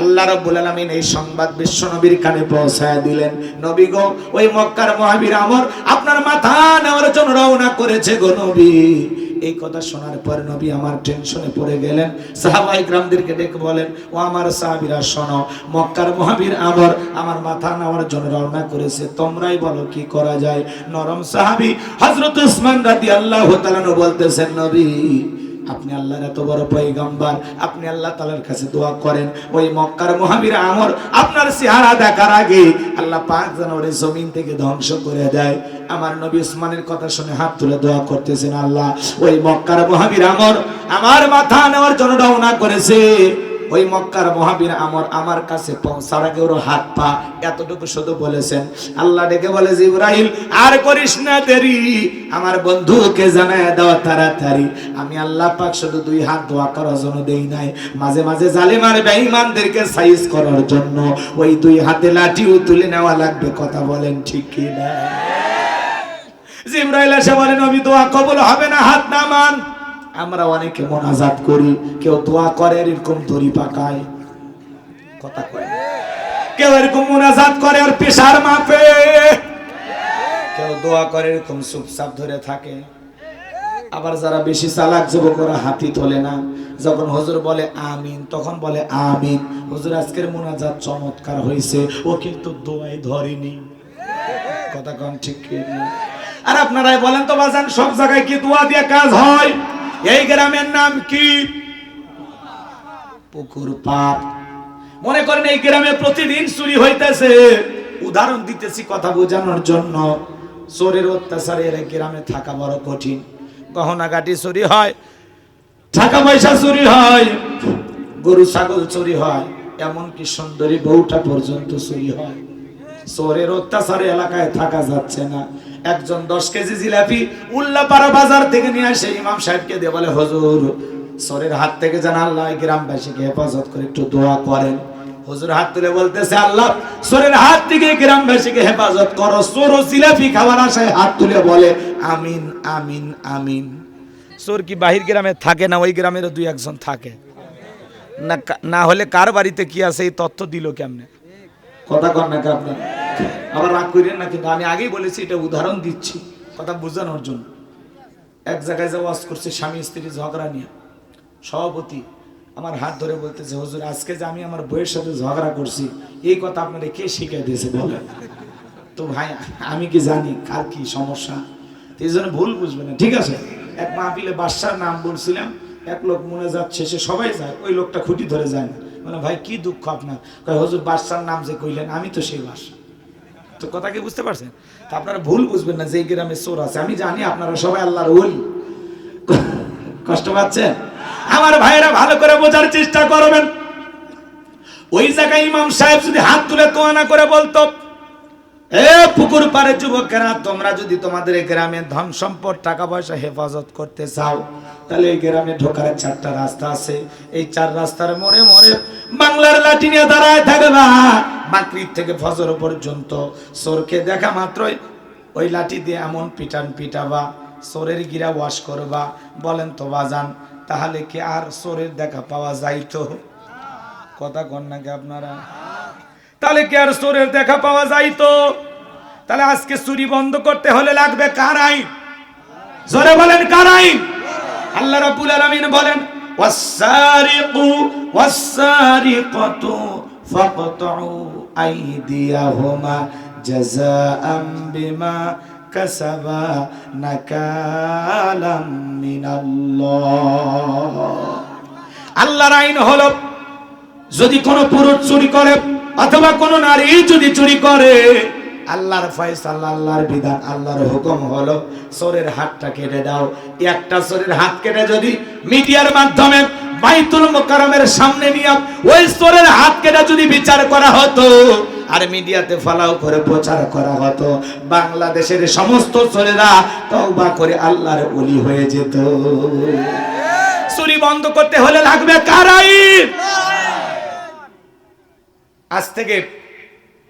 আল্লাহ রাব্বুল আলামিন এই সংবাদ বিশ্ব নবীর কানে পৌঁছায় দিলেন। নবী গো, ওই মক্কার মহাবীর আমর আপনার মাথা নেওয়ার জন্য রওনা করেছে গো নবী। এই কথা শোনার পর নবী আমার টেনশনে পড়ে গেলেন। সাহাবাই গ্রামদেরকে ডেকে বলেন, ও আমার সাহাবীরা, শোনো, মক্কার মহাবীর আমর আমার মাথা নেওয়ার জন্য রওনা করেছে। তোমরাই বলো কি করা যায়? নরম সাহাবী হযরত উসমান রাদিয়াল্লাহু তাআলা বলতেছেন, নবী আপনি আল্লাহর এত বড় পয়গাম্বার, আপনি আল্লাহ তালার কাছে দোয়া করেন। ওই মক্কার মহাবীর আমর আপনার চেহারা দেখার আগে আল্লাহ পাক যেন জমিন থেকে ধ্বংস করে দেয়। আমার নবী উসমানের কথা শুনে হাত তুলে দোয়া করতেছেন আল্লাহ। ওই মক্কার মহাবীর আমর আমার মাথা নেওয়ার জন্য রওনা করেছে। ওই মক্কার মহাবীর আমর আমার কাছে পৌঁছার আগে ওর হাত পা এতটুকু শুধু বলেছেন, আল্লাহ ডেকে বলে যে ইব্রাহিম আর করিস না দেরি। আমার বন্ধুকে জানায় দেওয়া তাড়াতাড়ি। আমি আল্লাহ পাক শুধু দুই হাত দোয়া করার জন্য দেই নাই। মাঝে মাঝে জালিমার বেঈমানদেরকে সাইজ করার জন্য ওই দুই হাতে লাঠিও তুলে নেওয়া লাগবে, কথা বলেন ঠিক কি না জিব্রাইল এসে বলেন আমি দোয়া কবুল হবে না, হাত নামান। আমরা অনেকে মোনাজাত করি, কেউ দোয়া করে, এরকম দড়ি পাকায়। কথা কয় কেউ এরকম মোনাজাত করে আর পেশার মাপে। কেউ দোয়া করে, এরকম চুপচাপ ধরে থাকে। আবার যারা বেশি চালাক যুবক, ওরা হাতি তোলে না। যখন হুজুর বলে আমিন, তখন বলে আমিন। হুজুর, আজকের মোনাজাত চমৎকার হয়েছে। ও কিন্তু দোয়াই ধরেনি। কথা কম ঠিক? আর আপনারাই বলেন তো, বাজান, সব জায়গায় কি দোয়া দিয়ে কাজ হয়? এই গ্রামের নাম কি? পুকুর পাপ মনে করেন এই গ্রামে প্রতিদিন চুরি হইতেছে। উদাহরণ দিতেছি কথা বোঝানোর জন্য। চোরের অত্যাচারে এর গ্রামে থাকা বড় কঠিন। গহনা গাটি চুরি হয়, টাকা পয়সা চুরি হয়, গরু, ছাগল চুরি হয়, এমনকি সুন্দরী বউটা পর্যন্ত চুরি হয়। চোরের অত্যাচারে এলাকায় থাকা যাচ্ছে না। একজন দশ কেজি জিলাপি উল্লাপাড়া বাজার থেকে নিয়ে আসে, ইমাম সাহেবকে দিয়ে বলে, হজুর চোরের হাত থেকে যেন আল্লাহ গ্রামবাসীকে হেফাজত করে একটু দোয়া করেন। হুজুর হাত তুলে বলতেছে, আল্লাহ চোরের হাত থেকে গ্রামবাসীকে হেফাজত করো চোর ও জিলাপি খাবার আশায় হাত তুলে বলে, আমিন আমিন আমিন। চোর কি বাহির গ্রামে থাকে না, ওই গ্রামেরও দুই একজন থাকে? না না হলে কার বাড়িতে কি আছে, এই তথ্য দিল কেমনে? কথা কর নাকি আপনার? আবার রাগ করেন না কিন্তু আমি আগেই বলেছি, এটা উদাহরণ দিচ্ছি। কথা বোঝানোর জন্য। এক জায়গায় যে ওয়াজ করছে, স্বামী, স্ত্রী ঝগড়া নিয়ে। সভাপতি আমার হাত ধরে বলতেছে, হুজুর, আজকে যে আমি আমার বইয়ের সাথে ঝগড়া করছি, এই কথা আপনারা কে শিখিয়ে দিয়েছে বলেন? তো ভাই, আমি কি জানি, কার কি সমস্যা? এই জন্য ভুল বুঝবে না। ঠিক আছে, এক মাহফিলে বাদশার নাম বলছিলাম, এক লোক মনে যাচ্ছে সে সবাই যায়, ওই লোকটা খুঁটি ধরে যায় না। মানে ভাই, কি দুঃখ আপনার? হুজুর, বাদশার নাম যে কইলেন, আমি তো সেই বাদশা। তো কথা কি বুঝতে পারছেন? তা আপনারা ভুল বুঝবেন না যে গ্রামে চোর আছে। আমি জানি আপনারা সবাই আল্লাহর ওলি। কষ্ট পাচ্ছেন? আমার ভাইয়েরা ভালো করে বোঝার চেষ্টা করবেন। ওই জায়গায় ইমাম সাহেব যদি হাত তুলে তোয়ানা করে বলতো এ পুকুর পারে যুবকেরা, তোমরা যদি তোমাদের গ্রামে ধন সম্পদ, টাকা পয়সা হেফাজত করতে চাও, তাহলে এই গ্রামে ঢোকার চারটা রাস্তা আছে। এই চার রাস্তার মোড়ে মোড়ে বাংলার লাঠি নিয়ে দাঁড়ায় থাকবা মাকরিব থেকে ফজর পর্যন্ত চোরকে দেখা মাত্রই ওই লাঠি দিয়ে এমন পিটান পিটাবা, চোরের গিরা ওয়াশ করবা। বলেন তো বাজান, তাহলে কি আর চোরের দেখা পাওয়া যাইতো? কথা কন নাকি আপনারা? তাহলে কি আর দেখা পাওয়া যাইতো তাহলে আজকে চুরি বন্ধ করতে হলে লাগবে কার আইন? জোরে বলেন, কার আইন? আল্লাহ রাব্বুল আলামিন বলেন ওয়াসারিকু ওয়াসারিকাতু ফাকতাউ আইদিয়াহুমা জাযাআম বিমা কাসাবা নাকালাম মিনাল্লাহ. আল্লাহর আইন হলো, যদি কোনো পুরুষ চুরি করে অথবা কোনো নারী যদি চুরি করে। আল্লাহর ফয়সালা আল্লাহর বিধান আল্লাহর হুকুম হলো চোরের হাতটা কেটে দাও। একটা চোরের হাত কেটে যদি মিডিয়ার মাধ্যমে বাইতুল মোকারমের সামনে নিয়ে ওই চোরের হাত কেটে যদি বিচার করা হতো আর মিডিয়াতে ফলাও করে প্রচার করা হতো বাংলাদেশের সমস্ত চোরেরা তওবা করে আল্লাহর ওলি হয়ে যেত। চুরি বন্ধ করতে হলে লাগবে কারাই আজ থেকে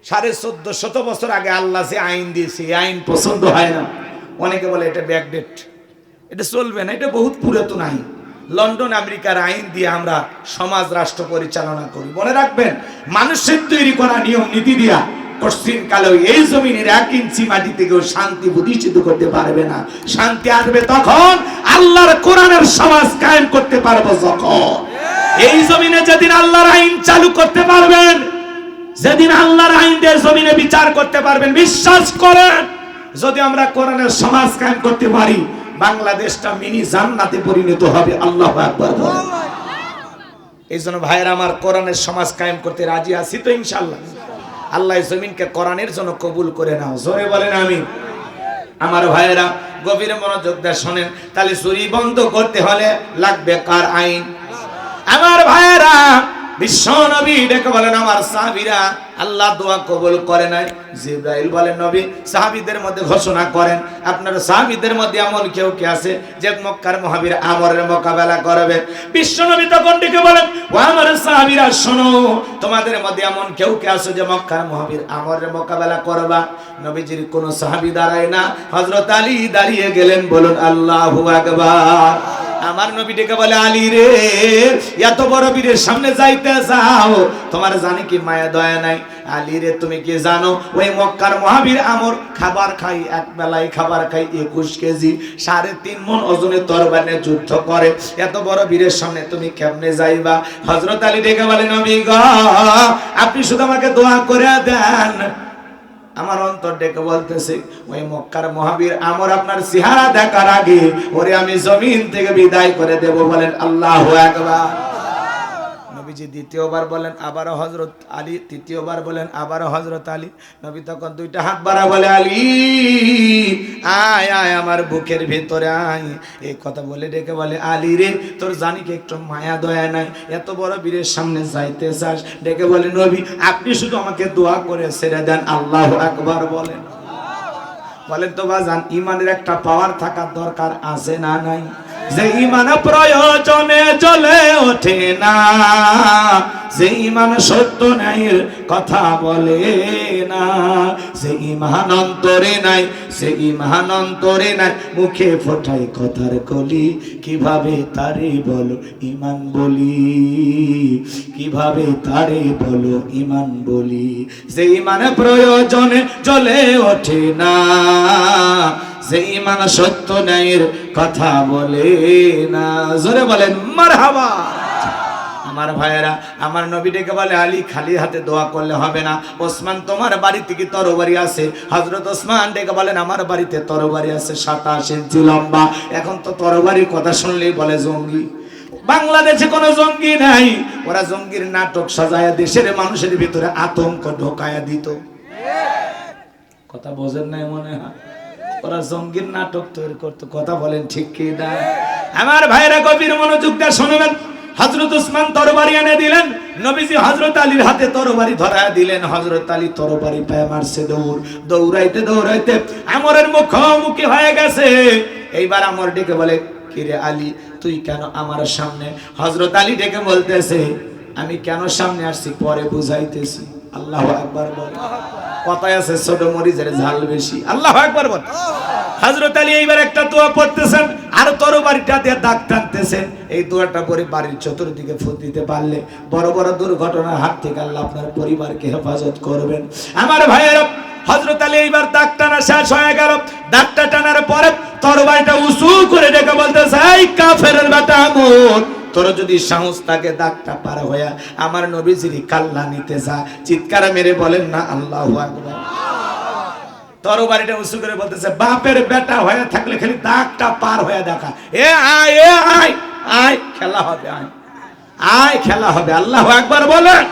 সাড়ে চোদ্দ শত বছর আগে আল্লাহ যে আইন দিয়েছে, এই আইন পছন্দ হয় না। অনেকে বলে এটা ব্যাকডেট এটা চলবে না, এটা বহুত পুরাতন আইন। লন্ডন, আমেরিকার আইন দিয়ে আমরা সমাজ, রাষ্ট্র পরিচালনা করি। মনে রাখবেন, মানুষের তৈরি করা নিয়ম, নীতি দিয়া কশ্চিন কালেও এই জমিনের এক ইঞ্চি মাটি থেকেও শান্তি প্রতিষ্ঠিত করতে পারবে না। শান্তি আসবে তখন আল্লাহর কোরআনের সমাজ কায়েম করতে পারব যখন। এই জমিনে যেদিন আল্লাহর আইন চালু করতে পারবেন যেদিন আল্লাহর আইন দিয়ে জমিনে বিচার করতে পারবেন, বিশ্বাস করেন, যদি আমরা কোরআনের সমাজ কায়েম করতে পারি, বাংলাদেশটা মিনি জান্নাতে পরিণত হবে, আল্লাহ আকবার এই জন্য ভাইয়েরা আমার কোরআনের সমাজ কায়েম করতে রাজি আছি তো ইনশাল্লাহ আল্লাহ জমিনকে কোরআনের জন্য কবুল করে নাও। জোরে বলেন আমি আমার ভাইয়েরা, গভীর মনোযোগ দিয়ে শোনেন। তাহলে চুরি বন্ধ করতে হলে লাগবে কার আইন? আমার ভাইয়েরা বিশ্ব মধ্যে ঘোষণা কেউ কে আছে যে মক্কার মহাবীর আমরের মোকাবেলা করবে? নবী তখন ডেকে বলেন ও তোমাদের মধ্যে এমন কেউ কে আছে যে মক্কার মহাবীর আমরের মোকাবেলা করবা? নবীজির কোন সাহাবী দাঁড়ায় না। হযরত আলী দাঁড়িয়ে গেলেন, বলুন, আল্লাহু আকবার। আমার নবী ডেকে বলে, আলী রে, এত বড় বীরের সামনে যাইতে যাও। তোমার জানি কি মায়া দয়া নাই? আলী রে, তুমি কি জানো? ওই মক্কার মহাবীর আমর খাবার খাই, এক বেলায় খাবার খাই, একুশ কেজি, সাড়ে তিন মন ওজনে তরবারে যুদ্ধ করে। এত বড় বীরের সামনে তুমি কেমনে যাইবা? হজরত আলী ডেকে বলে, নবী গ, আপনি শুধু আমাকে দোয়া করে দেন। আমার অন্তর ডেকে বলতেছে, ওই মক্কার মহাবীর, আমার আপনার চেহারা দেখার আগে ওরে আমি জমিন থেকে বিদায় করে দেব বলেন আল্লাহ একবার নবীজি দ্বিতীয়বার বলেন, আবারও হজরত আলী তৃতীয়বার বলেন, আবারও হজরত আলী। নবী তখন দুইটা হাত বাড়া বলে, আলী, আয় আয় আমার বুকের ভেতরে, আয়। এই কথা বলে ডেকে বলে, আলী রে, তোর জানি কি একটু মায়া, দয়া নাই। এত বড় বীরের সামনে যাইতে চাস? ডেকে বলে, নবী, আপনি শুধু আমাকে দোয়া করে ছেড়ে দেন, আল্লাহ আকবার বলেন। বলেন, তো বাজান ইমানের একটা পাওয়ার থাকার দরকার আছে না নাই? যে ইমান প্রয়োজনে চলে ওঠে না, যে ইমান সত্য নাই কথা বলে না, যে ইমান অন্তরে নাই সে ইমান অন্তরে নাই, মুখে ফোটাই কথার কলি, কীভাবে তারে বলো ইমান বলি? কীভাবে তারে বলো ইমান বলি? যে ইমান প্রয়োজনে চলে ওঠে না যে ইমান সত্য ন্যায়ের কথা বলে না। জোরে বলেন, মারহাবা। আমার ভাইয়েরা, আমার নবী ডেকে বলে, আলী খালি হাতে দোয়া করলে হবে না। ওসমান, তোমার বাড়িতে কি তরবারি আছে? হজরত ওসমান ডেকে বলেন, আমার বাড়িতে তরবারি আছে, সাতাশ ইঞ্চি লম্বা। এখন তো তরবারির কথা শুনলেই বলে জঙ্গি। বাংলাদেশে কোনো জঙ্গি নাই। ওরা জঙ্গির নাটক সাজায় দেশের মানুষের ভিতরে আতঙ্ক ঢোকায়া দিত। কথা বোঝেন নাই মনে হয়? ওরা জঙ্গির নাটক তৈরি করতো, কথা বলেন ঠিক কি না? আমার ভাইরা গভীর মনোযোগ দিয়ে শুনবেন হজরত উসমান তরবারি এনে দিলেন, নবীজি হজরত আলীর হাতে তরবারি ধরায় দিলেন হজরত আলী তরবারি পায়ে মারছে দৌড়, দৌড়াইতে দৌড়াইতে আমরের মুখোমুখি হয়ে গেছে। এইবার আমর ডেকে বলে, কিরে আলী, তুই কেন আমার সামনে? হজরত আলী ডেকে বলতেছে, আমি কেন সামনে আসছি? পরে বুঝাইতেছি। আল্লাহ একবার বল। কথায় আছে ছোট মরিচের ঝাল বেশি। আল্লাহ একবার বল হজরত আলী এইবার একটা দোয়া পড়তেছেন আর তরবারিটা দিয়ে দাগ টানতেছেন। এই দোয়াটা পরে বাড়ির চতুর্দিকে ফুট দিতে পারলে বড় বড় দুর্ঘটনার হাত থেকে আল্লাহ আপনার পরিবারকে হেফাজত করবেন। আমার ভাইয়েরা হজরত আলী এইবার দাগ টানা শেষ হয়ে গেল। দাগটা টানার পরে তরবারিটা উঁচু করে ডেকে বলতেছে এই কাফেরের বেটা আমর তোর যদি সাহস থাকে দাগটা পার হইয়া আমার নবীজির কাল্লা নিতে যা। চিৎকার মেরে বলেন, না, আল্লাহ আকবার। তরবারিটা উঁচু করে বলতেছে, বাপের বেটা হয়ে থাকলে খালি দাগটা পার হয়ে দেখা। এ আয় এ আয় আয়, খেলা হবে, আয়। আয়, খেলা হবে, আল্লাহ একবার বলেন।